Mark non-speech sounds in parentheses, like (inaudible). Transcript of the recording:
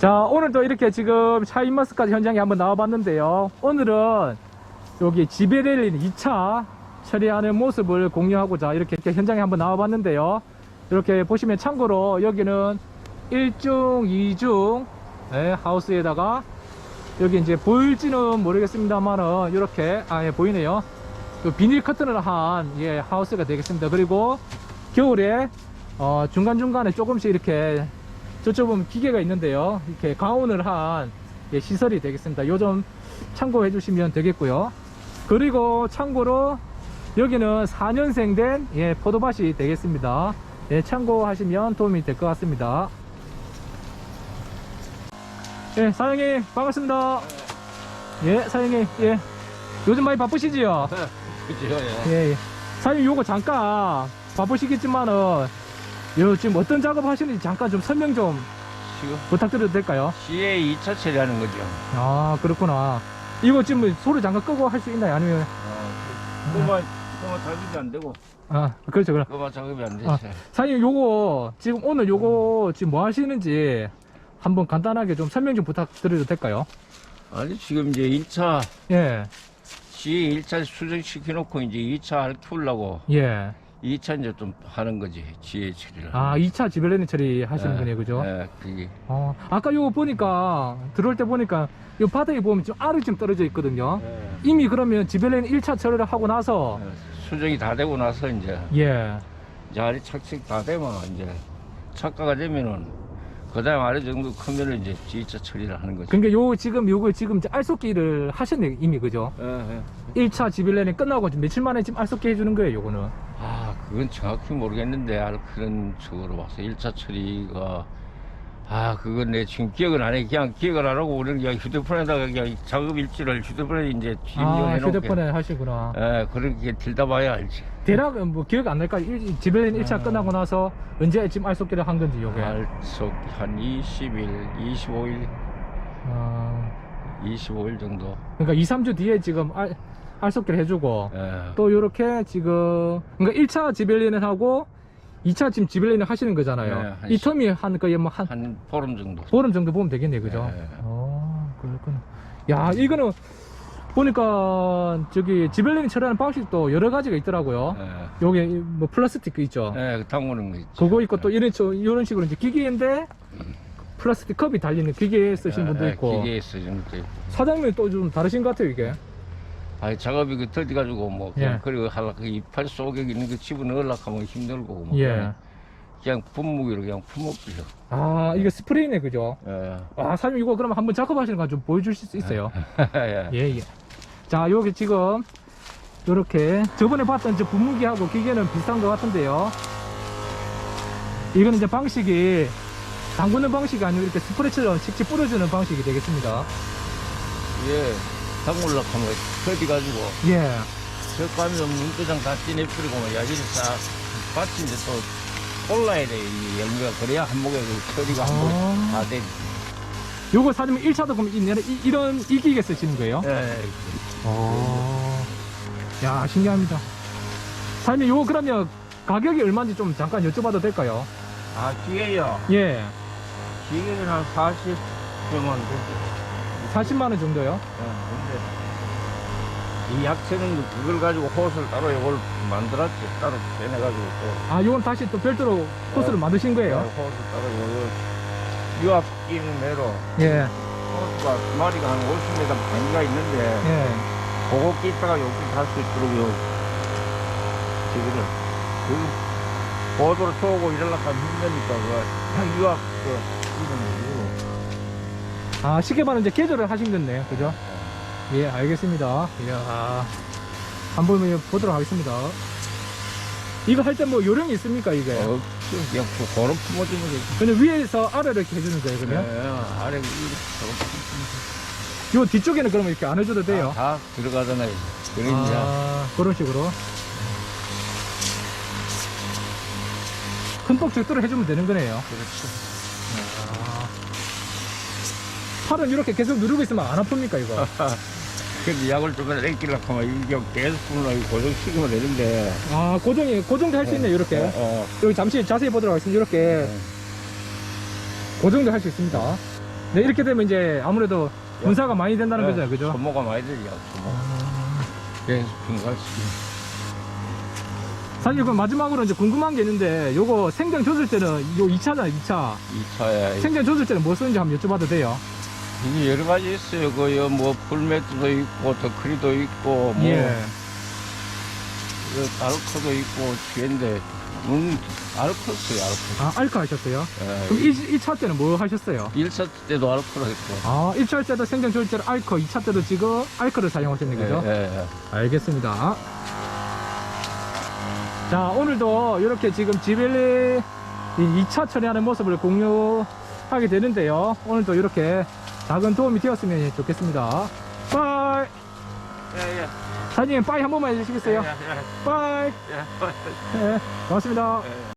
자, 오늘도 이렇게 지금 샤인머스까지 현장에 한번 나와봤는데요. 오늘은 여기 지베렐린 2차 처리하는 모습을 공유하고자 이렇게, 이렇게 현장에 한번 나와봤는데요. 이렇게 보시면 참고로 여기는 1중, 2중 네, 하우스에다가 여기 이제 보일지는 모르겠습니다만은 이렇게 아, 예, 보이네요. 그 비닐 커튼을 한 예, 하우스가 되겠습니다. 그리고 겨울에 어, 중간중간에 조금씩 이렇게 저쪽 보면 기계가 있는데요. 이렇게 가온을 한 예, 시설이 되겠습니다. 요점 참고해 주시면 되겠고요. 그리고 참고로 여기는 4년생 된 예, 포도밭이 되겠습니다. 예, 참고하시면 도움이 될 것 같습니다. 예, 사장님 반갑습니다. 예, 사장님 예. 요즘 많이 바쁘시지요? (laughs) 그죠, 예. 예, 예. 사장님 요거 잠깐 바쁘시겠지만은 요 지금 어떤 작업 하시는지 잠깐 좀 설명 좀 지금 부탁드려도 될까요? 시에 2차 처리하는 거죠. 아 그렇구나 이거 지금 뭐 소리 잠깐 끄고 할 수 있나요? 아니면 어, 그거만, 그거만 작업이 안 되고, 아 그렇죠 그럼 그거만 작업이 안 되지. 아. 사장님 요거 지금 오늘 요거 지금 뭐 하시는지 한번 간단하게 좀 설명 좀 부탁드려도 될까요? 아니, 지금 이제 1차, 예, 시에 1차 수정시켜 놓고 이제 2차 할 키우려고, 예. 2차 이제 좀 하는 거지, 지혜 처리를. 아 2차 지벨레니 처리 하시는 예, 거네요 그죠? 예, 그게. 어, 아까 요거 보니까 들어올 때 보니까 요 바닥에 보면 좀 알이 좀 떨어져 있거든요 예. 이미 그러면 지벨레니 1차 처리를 하고 나서 예, 수정이 다 되고 나서 이제, 예. 이제 알이 착색 다 되면 이제, 착가가 되면은, 그 다음 알이 정도 크면은 이제 2차 처리를 하는 거지. 그러니까 요 지금 요거 지금 이제 알속기를 하셨네 이미 그죠? 예, 예. 1차 지벨레니 끝나고 지금 며칠 만에 지금 알속기 해주는 거예요 요거는 아, 그건 정확히 모르겠는데, 알 그런 쪽으로 봐서 1차 처리가, 아, 그건 내 지금 기억은 안 해. 그냥 기억을 안 하고, 우리는 그냥 휴대폰에다가 그냥 작업 일지를 휴대폰에 이제 아 입력해 놓게. 휴대폰에 하시구나 예, 그렇게 들다 봐야 알지. 대략 뭐 기억 안 날까? 일- 지벨레니 1차 아. 끝나고 나서 언제 지금 알속기를 한 건지 요게 알속 한 20일, 25일, 아, 25일 정도. 그러니까 2, 3주 뒤에 지금 알, 알속기를 해주고 예. 또 요렇게 지금 그러니까 1차 지벨리는 하고 2차 지금 지벨리는 하시는 거잖아요. 네, 한이 시- 텀이 한 거의 뭐한 한 보름 정도. 보름 정도 보면 되겠네요, 그죠? 네. 어, 그렇구나. 야, 이거는 보니까 저기 지벨리니 처리하는 방식도 여러 가지가 있더라고요. 예. 요게 뭐 플라스틱 그 있죠. 예, 그 담그는 거 있지. 그거 있고 또 이런 저 이런 식으로 이제 기계인데 플라스틱 컵이 달리는 기계 쓰시는 분도 예, 있고 기계에 쓰는 것도 있고. 사장님이 또 좀 다르신 것 같아요, 이게. 아니 작업이 그 터지 가지고 뭐 그냥 예. 그리고 하려 그 이팔 속에 있는 거 집어넣으려고 하면 힘들고 뭐 예. 그냥, 그냥 분무기로 그냥 품어버려. 아, 이거 스프레이네, 그죠? 예. 아, 사장님 이거 그러면 한번 작업하시는 거 좀 보여주실 수 있어요? (laughs) 예. 예, 예. 자, 여기 지금 요렇게 저번에 봤던 저 분무기하고 기계는 비슷한 것 같은데요. 이거는 이제 방식이 담그는 방식이 아니고 이렇게 스프레이처럼 직접 뿌려주는 방식이 되겠습니다. 예. 담글려고 하면 터지 가지고 예. 젓가면 문구장 다 찌내뿌리고 뭐 야기를 싹 받치 이제 또 올라야 돼. 이 열무가 그래야 한목에 그 처리가 한목에 아. 다 돼. 요거 사장님 1차도 그럼 이, 이, 이런 이 기계 쓰시는 거예요? 예. 어. 야, 신기합니다. 사장님 요거 그러면 가격이 얼마인지 좀 잠깐 여쭤봐도 될까요? 아 기계요. 예. 기계는 한 40병원 되죠. 40만 원 정도요? 예, 근데 이 약체는 그걸 가지고 호스를 따로 이걸 만들었지 따로 빼내가지고 또 아, 요건 다시 또 별도로 코스를 만드신 거예요? 호스 따로 이거 유압 끼는 대로 예. 호스가 두 마리가 한 50m 단위가 있는데 예. 그거 끼다가 여기 갈 수 있도록 요 기계를 그 보도를 쏘고 이러려고 하면 힘드니까 그 유압 그 끼는 아, 쉽게 말하면 이제 개조를 하신 거네요. 그죠? 예, 알겠습니다. 이야. 한번 보도록 하겠습니다. 이거 할 때 뭐 요령이 있습니까, 이게? 어, 그냥 그 고는 품어주면 되지 그냥 위에서 아래로 이렇게 해주는 거예요, 그러면? 예, 아래 이렇게 요 뒤쪽에는 그러면 이렇게 안 해줘도 돼요? 다, 다 들어가잖아요. 그러니까 아, 그런 식으로. 큰폭 적도를 해주면 되는 거네요. 그렇죠. 팔은 이렇게 계속 누르고 있으면 안 아픕니까, 이거? (laughs) 근데 약을 조금 땡기려고 하면 이게 계속 분을 고정시키면 되는데. 아, 고정이, 고정도 할 수 있네요, 이렇게. 어, 어. 여기 잠시 자세히 보도록 하겠습니다. 이렇게 네. 고정도 할 수 있습니다. 네, 이렇게 되면 이제 아무래도 분사가 많이 된다는 네, 거죠, 그죠? 소모가 많이 들려, 소모. 계속 분갈시키. 사실 그 마지막으로 이제 궁금한 게 있는데 요거 생장 줬을 때는 요 2차잖아요, 2차. 2차에 생장 줬을 때는 뭐 쓰는지 한번 여쭤봐도 돼요? 여러 가지 있어요. 그요 뭐 풀매트도 있고 더크리도 있고 뭐 예. 그 아르코도 있고 뒤인데 음 아르코스요 아르코. 아, 알카 하셨어요? 예. 그럼 1, 2차 때는 뭐 하셨어요? 1차 때도 아르코로 했고. 아, 1차 때도 줬을 때는 알커, 2차 때도 지금 알커를 사용하셨네, 그죠? 예, 예, 예. 알겠습니다. 자, 오늘도 이렇게 지금 지벨리 2차 처리하는 모습을 공유하게 되는데요. 오늘도 이렇게 작은 도움이 되었으면 좋겠습니다. 빠이! 예, 예. 사장님, 빠이 한 번만 해주시겠어요? 예, 예, 빠이! 예. 네, 고맙습니다. 예.